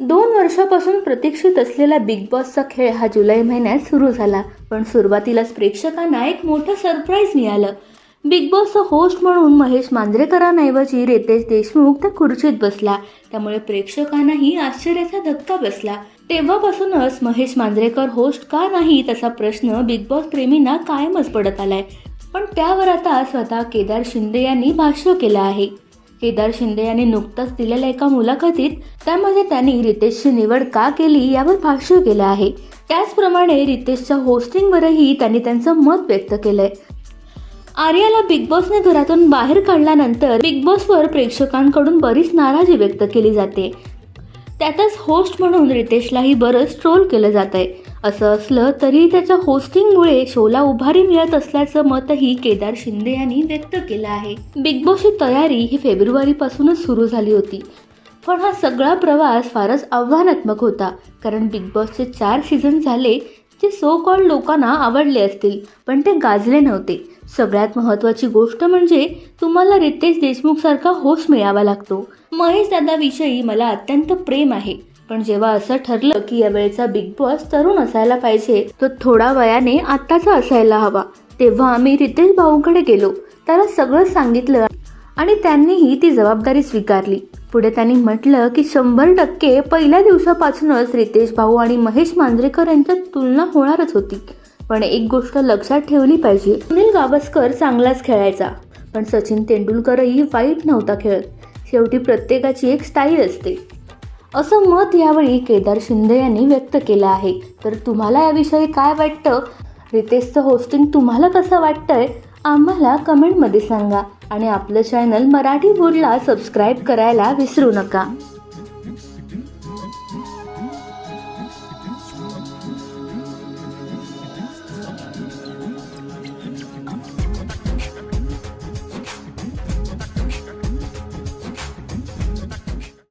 दोन वर्षापासून प्रतीक्षित असलेला बिग बॉसचा खेळ हा जुलै महिन्यात सुरू झाला. पण सुरुवातीलाच प्रेक्षकांना एक मोठं सरप्राईज मिळालं. बिग बॉसचा होस्ट म्हणून महेश मांजरेकरांऐवजी रितेश देशमुख त्या खुर्चीत बसला. त्यामुळे प्रेक्षकांनाही आश्चर्याचा धक्का बसला. तेव्हापासूनच महेश मांजरेकर होस्ट का नाही तसा प्रश्न बिग बॉस प्रेमींना कायमच पडत आलाय. पण त्यावर आता स्वतः केदार शिंदे यांनी भाष्य केलं आहे. केदार शिंदे यांनी नुकताच दिलेल्या एका मुलाखतीत त्यामध्ये त्यांनी रितेशची निवड का केली यावर भाष्य केलं आहे. त्याचप्रमाणे रितेशच्या होस्टिंगवरही त्यांनी त्यांचं मत व्यक्त केलंय. आर्याला बिग बॉसने घरातून बाहेर काढल्यानंतर बिग बॉसवर प्रेक्षकांकडून बरीच नाराजी व्यक्त केली जाते. त्यातच होस्ट म्हणून रितेशलाही बरंच ट्रोल केलं जात आहे असं असलं तरी त्याच्या होस्टिंगमुळे शोला उभारी मिळत असल्याचं मतही केदार शिंदे यांनी व्यक्त केलं आहे. बिग बॉसची तयारी ही फेब्रुवारीपासूनच सुरू झाली होती. पण हा सगळा प्रवास फारच आव्हानात्मक होता कारण बिग बॉसचे चार सीझन झाले जे सो कॉल लोकांना आवडले असतील पण ते गाजले नव्हते. सगळ्यात महत्त्वाची गोष्ट म्हणजे तुम्हाला रितेश देशमुख सारखा होस्ट मिळावा लागतो. महेश दादाविषयी मला अत्यंत प्रेम आहे. पण जेव्हा असं ठरलं की यावेळचा बिग बॉस तरुण असायला पाहिजे तो थोडा वयाने आत्ताचा असायला हवा. तेव्हा आम्ही रितेश भाऊकडे गेलो. त्याला सगळं सांगितलं आणि त्यांनीही ती जबाबदारी स्वीकारली. पुढे त्यांनी म्हटलं की शंभर टक्के पहिल्या दिवसापासूनच रितेश भाऊ आणि महेश मांजरेकर यांच्यात तुलना होणारच होती. पण एक गोष्ट लक्षात ठेवली पाहिजे सुनील गावस्कर चांगलाच खेळायचा. पण सचिन तेंडुलकरही वाईट नव्हता खेळत. शेवटी प्रत्येकाची एक स्टाईल असते. असं मत यावेळी केदार शिंदे यांनी व्यक्त केलं आहे. तर तुम्हाला याविषयी काय वाटतं? रितेशचं होस्टिंग तुम्हाला कसं वाटतंय? आम्हाला कमेंटमध्ये सांगा. आणि आपलं चॅनल मराठी बोर्डला सबस्क्राईब करायला विसरू नका.